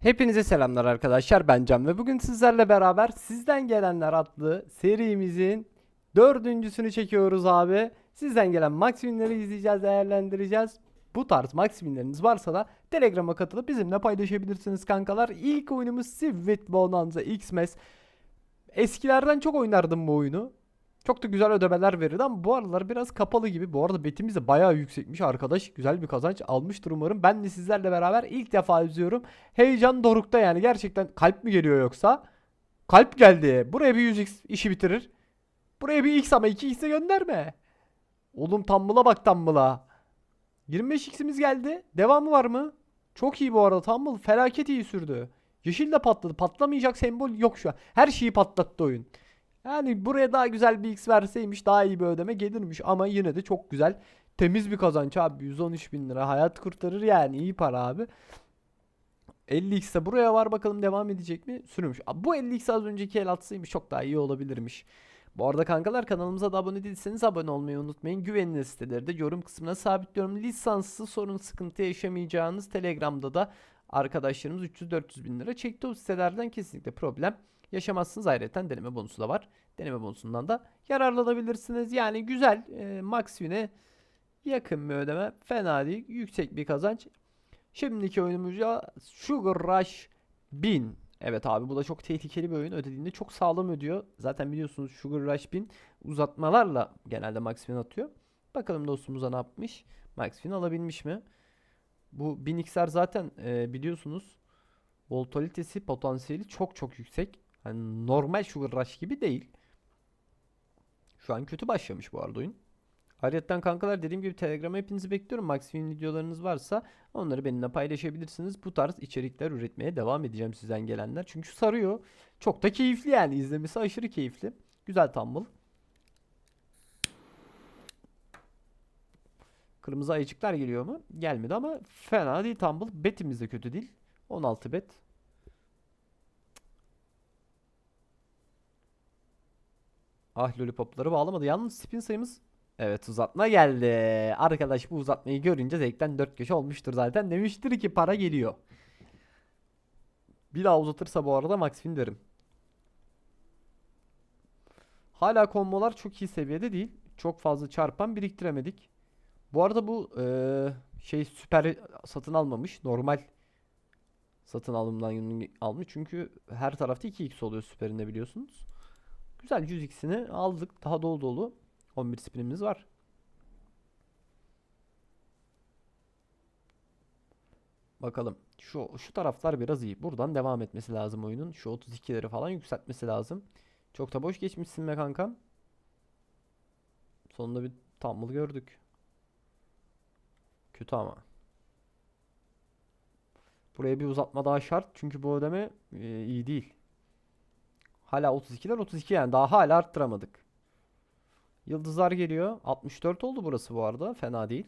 Hepinize selamlar arkadaşlar ben Can ve bugün sizlerle beraber Sizden Gelenler adlı serimizin dördüncüsünü çekiyoruz abi. Sizden gelen maksimumları izleyeceğiz, değerlendireceğiz. Bu tarz maksimumlarınız varsa da Telegram'a katılıp bizimle paylaşabilirsiniz kankalar. İlk oyunumuz Civet Bonanza Xmas. Eskilerden çok oynardım bu oyunu. Çok da güzel ödemeler verirdi ama bu aralar biraz kapalı gibi. Bu arada betimiz de bayağı yüksekmiş arkadaş. Güzel bir kazanç almıştır umarım. Ben de sizlerle beraber ilk defa izliyorum. Heyecan dorukta yani. Gerçekten kalp mi geliyor yoksa? Kalp geldi. Buraya bir 100x işi bitirir. Buraya bir x ama 2x'e gönderme. Oğlum Tumble'a bak Tumble'a. 25x'imiz geldi. Devamı var mı? Çok iyi bu arada Tumble. Felaket iyi sürdü. Yeşil de patladı. Patlamayacak sembol yok şu an. Her şeyi patlattı oyun. Yani buraya daha güzel bir x verseymiş daha iyi bir ödeme gelirmiş ama yine de çok güzel. Temiz bir kazanç abi 113 bin lira hayat kurtarır yani iyi para abi. 50x de buraya var bakalım devam edecek mi? Sürmüş. Bu 50x az önceki el atsaymış çok daha iyi olabilirmiş. Bu arada kankalar kanalımıza da abone değilseniz abone olmayı unutmayın. Güvenilir siteleri de yorum kısmına sabitliyorum. Lisanslı sorun sıkıntı yaşamayacağınız Telegram'da da arkadaşlarımız 300-400 bin lira çekti. O sitelerden kesinlikle problem yaşamazsınız. Ayrıca deneme bonusu da var. Deneme bonusundan da yararlanabilirsiniz. Yani güzel e, max win'e yakın bir ödeme. Fena değil. Yüksek bir kazanç. Şimdiki oyunumuzda Sugar Rush 1000. Evet abi bu da çok tehlikeli bir oyun. Ödediğinde çok sağlam ödüyor. Zaten biliyorsunuz Sugar Rush 1000 uzatmalarla genelde max win atıyor. Bakalım dostumuza ne yapmış? Max win alabilmiş mi? Bu 1000x'ler zaten e, biliyorsunuz volatilitesi potansiyeli çok çok yüksek. Hani normal Sugar Rush gibi değil. Şu an kötü başlamış bu arada oyun. Ayrıca kankalar dediğim gibi Telegram'a hepinizi bekliyorum. Maxwin videolarınız varsa onları benimle paylaşabilirsiniz. Bu tarz içerikler üretmeye devam edeceğim sizden gelenler. Çünkü sarıyor. Çok da keyifli yani izlemesi aşırı keyifli. Güzel tumble. Kırmızı ayıcıklar geliyor mu? Gelmedi ama fena değil tumble. Betimiz de kötü değil. 16 bet. Ah lollipopları bağlamadı. Yalnız spin sayımız Evet uzatma geldi. Arkadaş bu uzatmayı görünce zevkten dört köşe olmuştur zaten. Demiştir ki para geliyor. Bir daha uzatırsa bu arada max win derim. Hala kombolar çok iyi seviyede değil. Çok fazla çarpan biriktiremedik. Bu arada bu eee, şey süper satın almamış. Normal satın alımdan almış. Çünkü her tarafta 2x oluyor süperinde biliyorsunuz. Güzel 100x'ini aldık. Daha dolu dolu. 11 spinimiz var. Bakalım. Şu şu taraflar biraz iyi. Buradan devam etmesi lazım oyunun. Şu 32'leri falan yükseltmesi lazım. Çok da boş geçmişsin be kankam. Sonunda bir tumble gördük. Kötü ama. Buraya bir uzatma daha şart. Çünkü bu ödeme e, iyi değil. Hala 32'ler 32 yani. Daha hala arttıramadık. Yıldızlar geliyor. 64 oldu burası bu arada. Fena değil.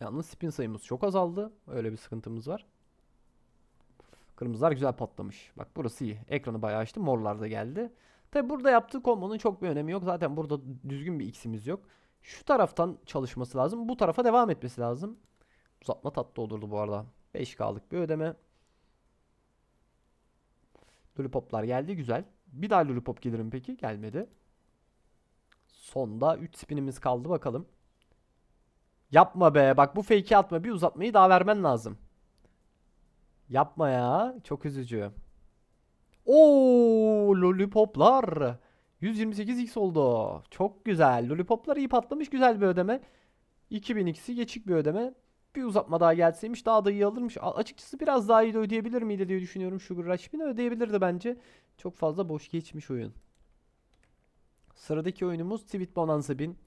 Yalnız spin sayımız çok azaldı. Öyle bir sıkıntımız var. Kırmızılar güzel patlamış. Bak burası iyi. Ekranı bayağı açtı. Morlar da geldi. Tabi burada yaptığı kombonun çok bir önemi yok. Zaten burada düzgün bir x'imiz yok. Şu taraftan çalışması lazım. Bu tarafa devam etmesi lazım. Uzatma tatlı olurdu bu arada. 5K'lık bir ödeme. Lollipoplar geldi. Güzel. Bir daha lollipop gelir mi peki? Gelmedi. Sonda 3 spinimiz kaldı bakalım. Yapma be. Bak bu fake'i atma. Bir uzatmayı daha vermen lazım. Yapma ya. Çok üzücü. Oo, lollipoplar. 128x oldu. Çok güzel. Lollipoplar iyi patlamış. Güzel bir ödeme. 2000x'i geçik bir ödeme. Bir uzatma daha gelseymiş daha da iyi alırmış. Açıkçası biraz daha iyi de ödeyebilir miydi diye düşünüyorum Sugar Rush 1000'i ödeyebilirdi bence. Çok fazla boş geçmiş oyun. Sıradaki oyunumuz Tweet Bonanza 1000.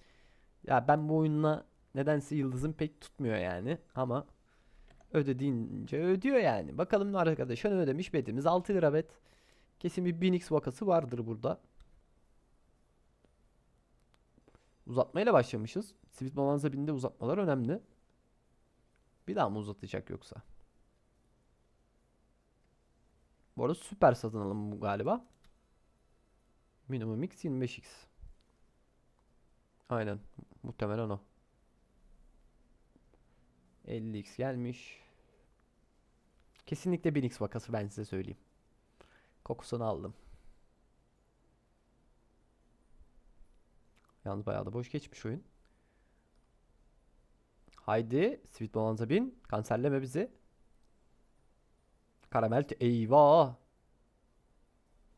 Ya ben bu oyunla nedense yıldızım pek tutmuyor yani ama ödediğince ödüyor yani. Bakalım arkadaşa ne ödemiş betimiz 6 lira bet. Kesin bir 1000x vakası vardır burada. Uzatmayla başlamışız. Tweet Bonanza 1000'de uzatmalar önemli. Bir daha mı uzatacak yoksa? Bu arada süper satın alım bu galiba. Minimum X 25X. Aynen. Muhtemelen o. 50x gelmiş. Kesinlikle 1000x vakası ben size söyleyeyim. Kokusunu aldım. Yalnız bayağı da boş geçmiş oyun. Haydi Sweet Bonanza bin. Kanserleme bizi. Karamel eyvah.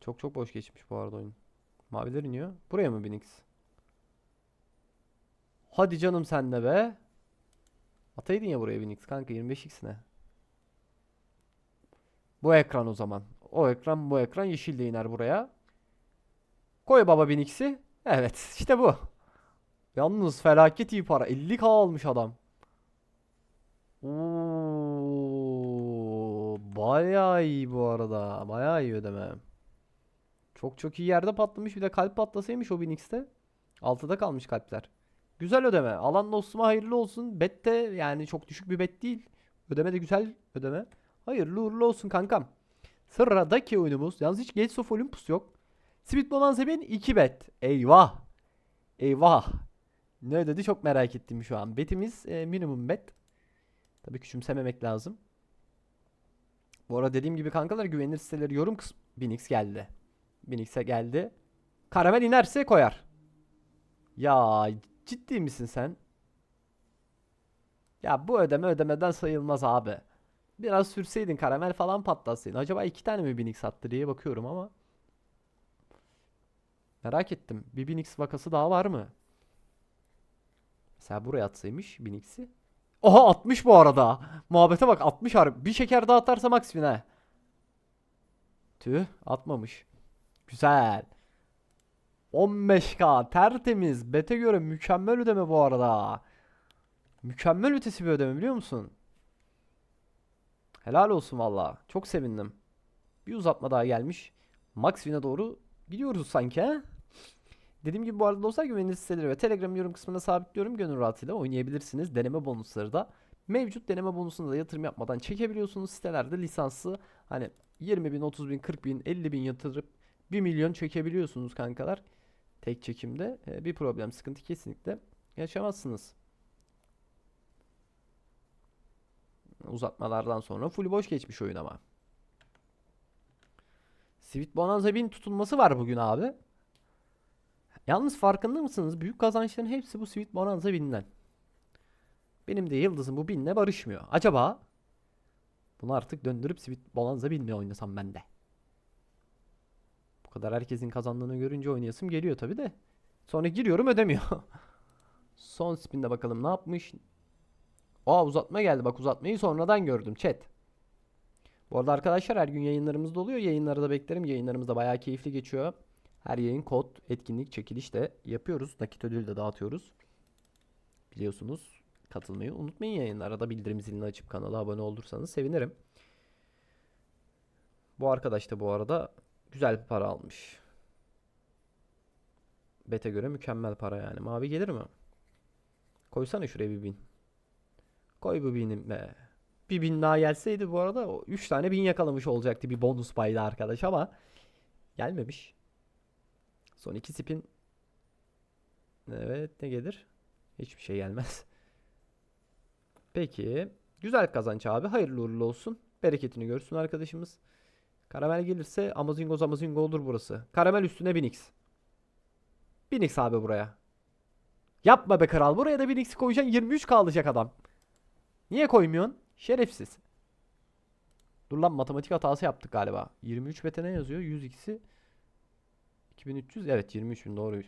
Çok çok boş geçmiş bu arada oyun. Maviler iniyor. Buraya mı 1000x? Hadi canım sen de be. Ataydın ya buraya 1000x kanka 25x ne? Bu ekran o zaman. O ekran bu ekran yeşil de iner buraya. Koy baba 1000x'i. Evet işte bu. Yalnız felaket iyi para. 50k almış adam. Oo, bayağı iyi bu arada. Bayağı iyi ödeme. Çok çok iyi yerde patlamış. Bir de kalp patlasaymış o 1000x'te. Altıda kalmış kalpler. Güzel ödeme. Alan dostuma hayırlı olsun. Bet de yani çok düşük bir bet değil. Ödeme de güzel ödeme. Hayırlı uğurlu olsun kankam. Sıradaki oyunumuz. Yalnız hiç Gates of Olympus yok. Speed Bonanza 1000 2 bet. Eyvah. Eyvah. Ne ödedi çok merak ettim şu an. Betimiz e, minimum bet. Tabii küçümsememek lazım. Bu arada dediğim gibi kankalar güvenilir siteleri yorum kısmı. 1000x geldi. 1000x'e geldi. Karamel inerse koyar. Ya ciddi misin sen? Ya bu ödeme ödemeden sayılmaz abi. Biraz sürseydin karamel falan patlatsaydın. Acaba iki tane mi 1000x attı diye bakıyorum ama. Merak ettim. Bir 1000x vakası daha var mı? Mesela buraya atsaymış 1000x'i. Oha 60 bu arada. Muhabbete bak 60 harbi. Bir şeker daha atarsa ha. Tüh atmamış. Güzel. 15k tertemiz. Bete göre mükemmel ödeme bu arada. Mükemmel ötesi bir ödeme biliyor musun? Helal olsun valla. Çok sevindim. Bir uzatma daha gelmiş. Max doğru gidiyoruz sanki ha? Dediğim gibi bu arada dostlar güvenilir siteleri ve Telegram yorum kısmına sabitliyorum. Gönül rahatıyla oynayabilirsiniz. Deneme bonusları da mevcut. Deneme bonusunu da yatırım yapmadan çekebiliyorsunuz. Sitelerde lisanslı hani 20 bin, 30 bin, 40 bin, 50 bin yatırıp 1 milyon çekebiliyorsunuz kankalar. Tek çekimde Ee, bir problem, sıkıntı kesinlikle yaşamazsınız. Uzatmalardan sonra full boş geçmiş oyun ama. Sweet Bonanza 1000 tutulması var bugün abi. Yalnız farkında mısınız? Büyük kazançların hepsi bu Sweet Bonanza 1000'den. Benim de yıldızım bu 1000'le barışmıyor. Acaba bunu artık döndürüp Sweet Bonanza 1000'le oynasam ben de. Bu kadar herkesin kazandığını görünce oynayasım geliyor tabi de. Sonra giriyorum ödemiyor. Son spinde bakalım ne yapmış. Aa uzatma geldi. Bak uzatmayı sonradan gördüm chat. Bu arada arkadaşlar her gün yayınlarımız da oluyor. Yayınları da beklerim. Yayınlarımız da bayağı keyifli geçiyor. Her yayın kod, etkinlik, çekiliş de yapıyoruz. Nakit ödül de dağıtıyoruz. Biliyorsunuz. Katılmayı unutmayın yayınlara da bildirim zilini açıp kanala abone olursanız sevinirim. Bu arkadaş da bu arada güzel bir para almış. Bete göre mükemmel para yani. Mavi gelir mi? Koysana şuraya bir bin. Koy bu binim be. Bir bin daha gelseydi bu arada o 3 tane bin yakalamış olacaktı bir bonus payda arkadaş ama gelmemiş. Son iki spin. Evet ne gelir? Hiçbir şey gelmez. Peki. Güzel kazanç abi. Hayırlı uğurlu olsun. Bereketini görsün arkadaşımız. Karamel gelirse Amazingo Amazingo olur burası. Karamel üstüne 1000x. 1000x abi buraya. Yapma be kral. Buraya da 1000x koyacaksın 23 kalacak adam. Niye koymuyorsun? Şerefsiz. Dur lan matematik hatası yaptık galiba. 23 bete ne yazıyor? 100x'i 2300 evet 23 bin doğru.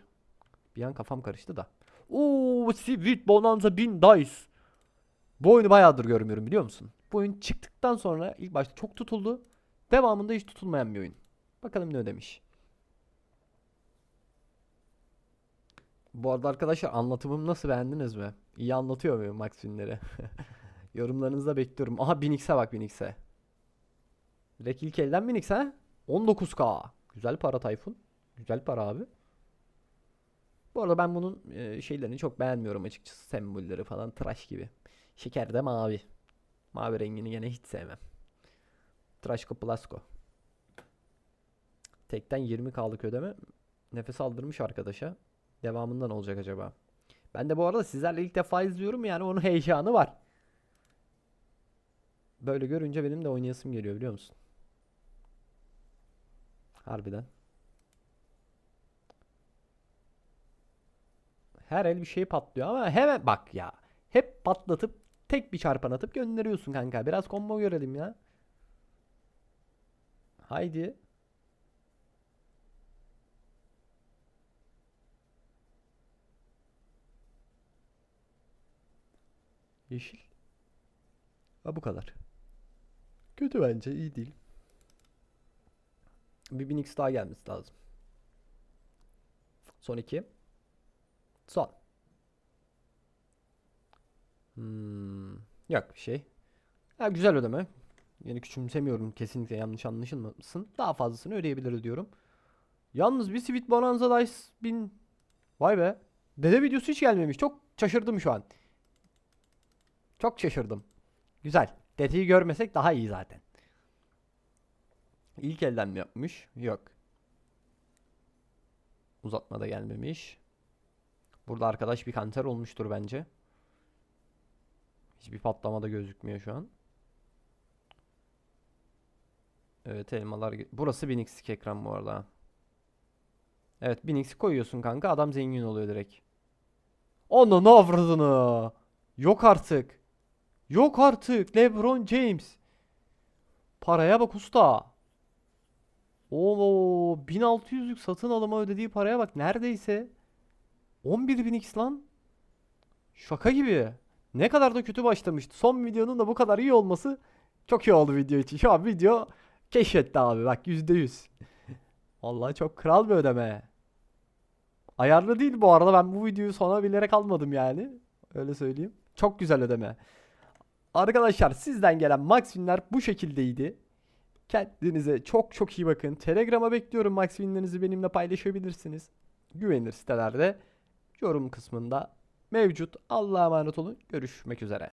Bir an kafam karıştı da. Oo Sweet Bonanza 1000 dice. Bu oyunu bayağıdır görmüyorum biliyor musun? Bu oyun çıktıktan sonra ilk başta çok tutuldu. Devamında hiç tutulmayan bir oyun. Bakalım ne ödemiş. Bu arada arkadaşlar anlatımım nasıl beğendiniz mi? İyi anlatıyor muyum Max filmleri? Yorumlarınızı da bekliyorum. Aha 1000x'e bak 1000x'e. Direkt ilk elden 1000x ha? 19k. Güzel para Tayfun. Güzel para abi. Bu arada ben bunun e, şeylerini çok beğenmiyorum açıkçası. Sembolleri falan tıraş gibi. Şeker de mavi. Mavi rengini gene hiç sevmem. Tıraşko Plasko. Tekten 20k'lık ödeme. Nefes aldırmış arkadaşa. Devamından olacak acaba? Ben de bu arada sizlerle ilk defa izliyorum yani onun heyecanı var. böyle görünce benim de oynayasım geliyor biliyor musun? Harbiden. Her el bir şey patlıyor ama hemen bak ya. Hep patlatıp tek bir çarpan atıp gönderiyorsun kanka. Biraz combo görelim ya. Haydi. Yeşil. Ha bu kadar. Kötü bence iyi değil. Bir 1000x daha gelmesi lazım. Son iki. Son. Hmm, yok bir şey. Ha, güzel ödeme. Yani küçümsemiyorum kesinlikle yanlış anlaşılmasın. Daha fazlasını ödeyebiliriz diyorum. Yalnız bir Sweet Bonanza Dice 1000. Vay be. Dede videosu hiç gelmemiş. Çok şaşırdım şu an. Çok şaşırdım. Güzel. Dedeyi görmesek daha iyi zaten. İlk elden mi yapmış? Yok. Uzatma da gelmemiş. Burada arkadaş bir kanser olmuştur bence. Hiçbir patlama da gözükmüyor şu an. Evet elmalar. Burası 1000x'lik ekran bu arada. Evet 1000x koyuyorsun kanka adam zengin oluyor direkt. Onu ne avradını. Yok artık. Yok artık. LeBron James. Paraya bak usta. Oo 1600'lük satın alıma ödediği paraya bak neredeyse 11.000x lan. Şaka gibi. Ne kadar da kötü başlamıştı. Son videonun da bu kadar iyi olması çok iyi oldu video için. Şu an video keşfetti abi bak %100. Vallahi çok kral bir ödeme. Ayarlı değil bu arada ben bu videoyu sona bilerek almadım yani. Öyle söyleyeyim. Çok güzel ödeme. Arkadaşlar sizden gelen maksimler bu şekildeydi. Kendinize çok çok iyi bakın. Telegram'a bekliyorum maksimlerinizi benimle paylaşabilirsiniz. Güvenilir sitelerde yorum kısmında mevcut. Allah'a emanet olun. Görüşmek üzere.